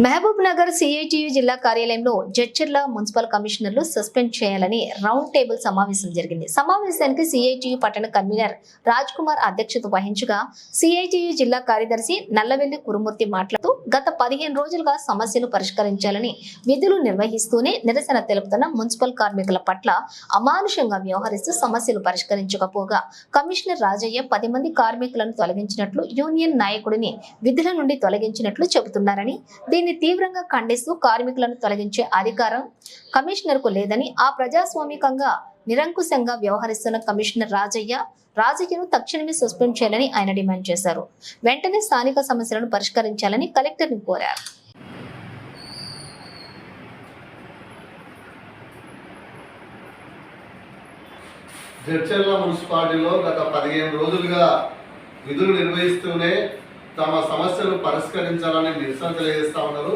Mahabub Nagar CITU జిల్లా కార్యాలయంలో Jadcherla municipal కమిషనర్లు సస్పెండ్ చేయాలని రౌండ్ టేబుల్ సమావేశం జరిగింది. సమావేశానికి సిఐటియు పట్టణ కన్వీనర్ రాజ్ కుమార్ అధ్యక్షత వహించగా సిఐటియు జిల్లా కార్యదర్శి నల్లవెల్లి కురుమూర్తి మాట్లాడుతూ గత పదిహేను రోజులుగా సమస్యలు పరిష్కరించాలని విధులు నిర్వహిస్తూనే నిరసన తెలుపుతున్న మున్సిపల్ కార్మికుల పట్ల అమానుషంగా వ్యవహరిస్తూ సమస్యలు పరిష్కరించకపోగా కమిషనర్ రాజయ్య పది మంది కార్మికులను తొలగించినట్లు యూనియన్ నాయకుడిని విధుల నుండి తొలగించినట్లు చెబుతున్నారని దీన్ని తీవ్రంగా ఖండిస్తూ కార్మికులను తొలగించే అధికారం కమిషనర్కు లేదని ఆ ప్రజాస్వామికంగా నిరంకుశంగా వ్యవహరిస్తున్న కమిషనర్ రాజయ్య రాజయ్యను తక్షణమే సస్పెండ్ చేయాలని ఆయన డిమాండ్ చేశారు. వెంటనే స్థానిక సమస్యలను పరిష్కరించాలని కలెక్టర్ని కోరారు. జడ్చర్ల మున్సిపాలిటీలో గత పదిహేను రోజులుగా విధులు నిర్వహిస్తూనే తమ సమస్యలు పరిష్కరించాలని నిరసన తెలియజేస్తా ఉన్నారు.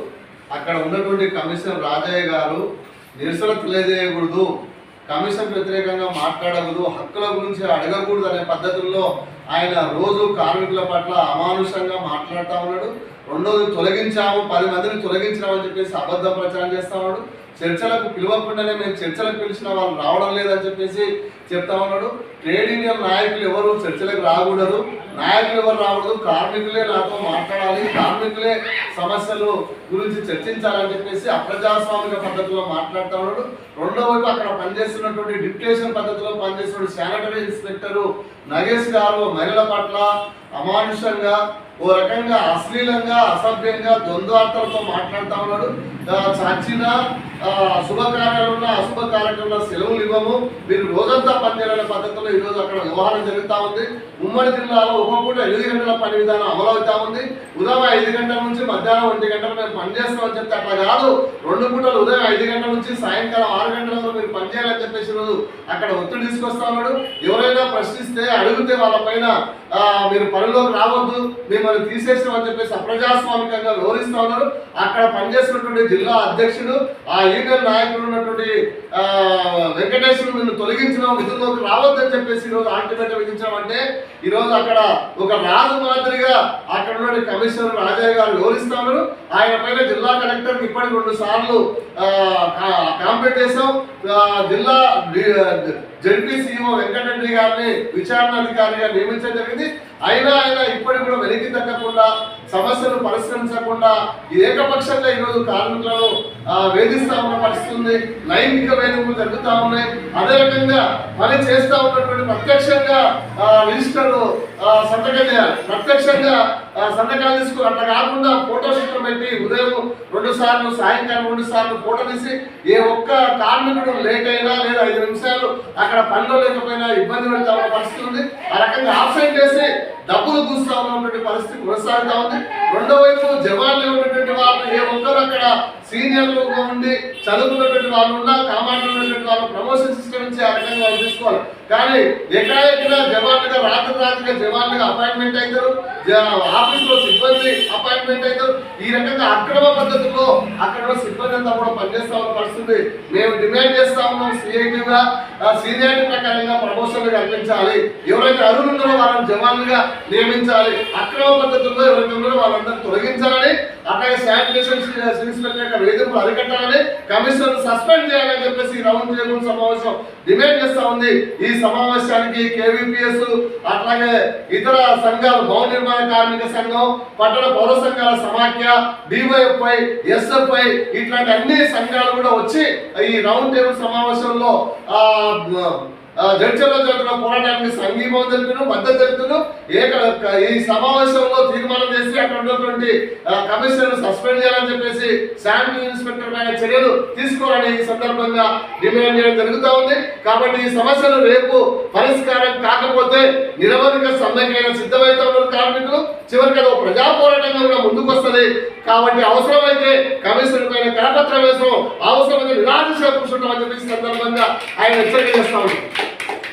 అక్కడ ఉన్నటువంటి కమిషనర్ రాజయ్య గారు నిరసన తెలియజేయకూడదు కమిషన్ వ్యతిరేకంగా మాట్లాడకూడదు హక్కుల గురించి అడగకూడదు అనే పద్ధతుల్లో ఆయన రోజు కార్మికుల పట్ల అమానుషంగా మాట్లాడుతూ ఉన్నాడు. రెండోది తొలగించాము పది మందిని తొలగించామని చెప్పేసి అబద్ధ ప్రచారం చేస్తా ఉన్నాడు. చర్చలకు పిలవకుండానే మేము చర్చలకు పిలిచిన వాళ్ళు రావడం లేదని చెప్పేసి చెప్తా ఉన్నాడు. ట్రేడ్ యూనియన్ నాయకులు ఎవరు? చర్చలకు రాకూడదు. నాయకులు ఎవరు రాకూడదు? కార్మికులే నాతో మాట్లాడాలి. కార్మికులే సమస్యలు గురించి చర్చించాలని చెప్పేసి అప్రజాస్వామిక పద్ధతిలో మాట్లాడుతూ ఉన్నాడు. రెండో వైపు అక్కడ పనిచేస్తున్నటువంటి డిప్యుటేషన్ పద్ధతిలో పనిచేస్తున్న శానిటరీ ఇన్స్పెక్టరు నగేష్ గారు మహిళల పట్ల అమానుషంగా ఓ రకంగా అశ్లీలంగా అసభ్యంగా ద్వంద్వార్థాలతో మాట్లాడుతూ ఉన్నాడు. చచ్చిన ఆ, శుభకార్యాలున్న అశుభ కార్యక్రమంలో సెలవులు ఇవ్వము. మీరు రోజంతా పనిచేయాలనే పద్ధతిలో ఈరోజు అక్కడ వ్యవహారం జరుగుతూ ఉంది. ఉమ్మడి జిల్లాలో ఒక పూట ఎనిమిది గంటల పని విధానం అమలు అవుతా ఉంది. ఉదయం ఐదు గంటల నుంచి మధ్యాహ్నం ఒంటి గంటలు మేము పనిచేస్తామని చెప్తే అట్లా కాదు. రెండు పూటలు ఉదయం ఐదు గంటల నుంచి సాయంకాలం ఆరు గంటల వరకు మీరు పనిచేయాలని చెప్పేసి రోజు అక్కడ ఒత్తిడి తీసుకొస్తామన్నాడు ఎవరైనా ప్రశ్నిస్తే అడిగితే వాళ్ళ పైన మీరు పనిలోకి రావద్దు మిమ్మల్ని తీసేస్తామని చెప్పేసి అప్రజాస్వామికంగా వివరిస్తా ఉన్నారు అక్కడ పనిచేస్తున్నటువంటి జిల్లా అధ్యక్షుడు ఆ యూనియన్ నాయకుడు ఉన్నటువంటి వెంకటేశ్వర నిన్ను తొలగించిన విధుల్లోకి రావద్దని చెప్పేసి ఈరోజు ఆంటిమేట విధించడం అంటే ఈరోజు అక్కడ ఒక రాజు మాదిరిగా అక్కడ ఉన్న కమిషనర్ రాజయ్య గారు వివరిస్తా ఆయన పైన జిల్లా కలెక్టర్ ఇప్పటికి రెండు సార్లు కాంప్లైంట్ చేసాం జిల్లా జడ్పీసీఓ వెంకటరెడ్డి గారిని విచారణ అధికారిగా నియమించడం జరిగింది. అయినా ఆయన ఇప్పటికి కూడా వెనక్కి తగ్గకుండా సమస్యలు పరిష్కరించకుండా ఏకపక్షంగా ఈరోజు కార్మికులను ఆ, వేధిస్తా ఉన్న పరిస్థితి ఉంది. లైంగిక వేధింపులు జరుగుతూ ఉన్నాయి. అదే రకంగా పని చేస్తా ఉన్నటువంటి ప్రత్యక్షంగా రిజిస్టర్లు సంతకం చేయాలి. ప్రత్యక్షంగా సంతకాలు తీసుకుని అట్లా కాకుండా ఫోటో షూట్లు పెట్టి ఉదయం రెండు సార్లు సాయంకాలం రెండు సార్లు ఫోటో తీసి ఏ ఒక్క కార్మికుడు లేట్ అయినా లేదా ఐదు నిమిషాలు అక్కడ పనిలో లేకపోయినా ఇబ్బంది పెడతా ఉన్న పరిస్థితి ఉంది. ఆ రకంగా ఆబ్సెంట్ చేసి డబ్బులు కూస్తా ఉన్నటువంటి పరిస్థితి కొనసాగుతా ఉంది. రెండో వైపు జవాన్లు ఉన్నటువంటి వాళ్ళు ఏ ఒక్కరు అక్కడ సీనియర్లు ఉండి చదువుకున్నటువంటి వాళ్ళు ఉన్నా కామాండర్ ఉన్నటువంటి వాళ్ళు ప్రమోషన్ సిస్టమ్ నుంచి ఆ రకంగా వాళ్ళు తీసుకోవాలి. కానీ ఎక్కడెక్కడ జవాన్లుగా రాత్రి రాత్రిగా జవాన్లుగా అపాయింట్మెంట్ అవుతారు ఆఫీస్లో సిబ్బంది అపాయింట్మెంట్ అవుతారు ఈ రకంగా అక్రమ పద్ధతిలో అక్కడ సిబ్బంది అంతా కూడా పనిచేస్తా ఉన్న పరిస్థితి. మేము డిమాండ్ చేస్తా ఉన్నాం సిఐటిగా. సీనియారిటీ ప్రకారంగా ప్రమోషన్లు అర్పించాలి ఎవరైతే అర్హులు ఉన్నారో వాళ్ళని జవాన్లుగా నియమించాలి. అక్రమ పద్ధతుల్లో ఎవరైతే ఉన్నారో వాళ్ళందరూ తొలగించాలని అట్లాగే శానిటేషన్ ఇన్స్పెక్టర్ యొక్క వేధింపులు అరికట్టాలని కమిషన్ సస్పెండ్ చేయాలని చెప్పేసి రౌండ్ టేబుల్ సమావేశం డిమాండ్ చేస్తా ఉంది. ఈ సమావేశానికి కేవీపీఎస్ అట్లాగే ఇతర సంఘాలు భవన నిర్మాణ కార్మిక సంఘం పట్టణ పౌర సంఘాల సమాఖ్య డివైఎఫ్ఐ ఎస్ఎఫ్ఐ ఇట్లాంటి అన్ని సంఘాలు కూడా వచ్చి ఈ రౌండ్ టేబుల్ సమావేశంలో ఆ, జరుగుతున్న పోరాటానికి సంఘీభావం తెలుపును మద్దతు తెలుపును ఏక ఈ సమావేశంలో అక్కడ ఉన్నటువంటి కమిషనర్ సస్పెండ్ చేయాలని చెప్పేసి శానిటరీ ఇన్స్పెక్టర్ పైన చర్యలు తీసుకోవాలని ఈ సందర్భంగా డిమాండ్ చేయడం జరుగుతూ ఉంది. కాబట్టి ఈ సమస్యలు రేపు పరిష్కారం కాకపోతే నిరవధిక సమ్మెకైన సిద్ధమైతే ఉన్న కార్మికులు. చివరికి అది ఒక ప్రజా పోరాటంగా కూడా ముందుకు వస్తుంది. కాబట్టి అవసరమైతే కమిషనర్ పైన కరపత్రం వేసాం అవసరమైతే నిరాశ కూర్చుంటామని చెప్పేసి సందర్భంగా ఆయన హెచ్చరిక చేస్తా